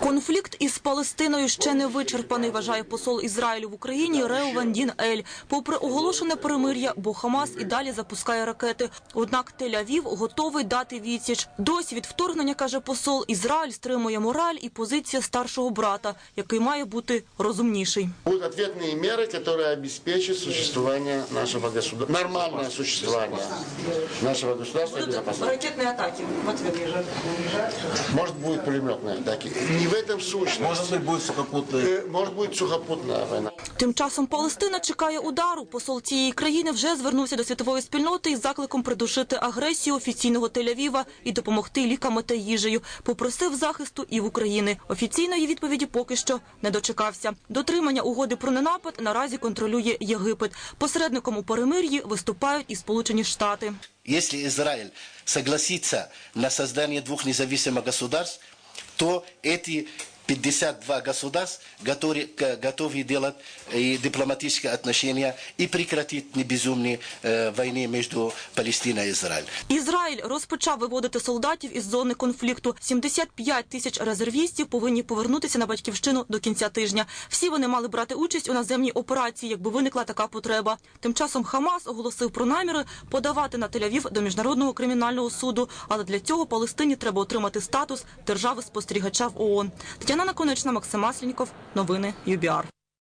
Конфлікт із Палестиною ще не вичерпаний, вважає посол Ізраїлю в Україні Реуван Дін Ель. Попри оголошене перемир'я, бо Хамас і далі запускає ракети. Однак Тель-Авів готовий дати відсіч. Досі від вторгнення, каже посол, Ізраїль стримує мораль і позиція старшого брата, який має бути розумніший. Будут ответные меры, которые обеспечат существование нашего государства, нормальное существование нашего государства и безопасности. ракетні атаки в ответ. Может, будут пулеметные атаки. Не в этом сущность. Может быть, будет сухопутный. Э, Может, будет сухопутная война. Тим часом Палестина чекає удару. Посол цієї країни вже звернувся до світової спільноти із закликом придушити агресію офіційного Тель-Авіва і допомогти ліками та їжею. Попросив захисту і в України. Офіційної відповіді поки що не дочекався. Дотримання угоди про ненапад наразі контролює Єгипет. Посередником у перемир'ї виступають і Сполучені Штати. Если Израиль согласится на создание двух независимых государств, то эти 52 государств готовы, к- готовы делать и дипломатические отношения и прекратить небезумные э, войны между Палестиной и Израилем. Ізраїль розпочав виводити солдатів із зони конфлікту. 75 тисяч резервістів повинні повернутися на батьківщину до кінця тижня. Всі вони мали брати участь у наземній операції, якби виникла така потреба. Тим часом Хамас оголосив про наміри подавати на Тель-Авів до міжнародного кримінального суду. Але для цього Палестині треба отримати статус держави спостерігача в ООН. Тетяна Наконечна, Максим Масленіков. Новини ЮБІАР.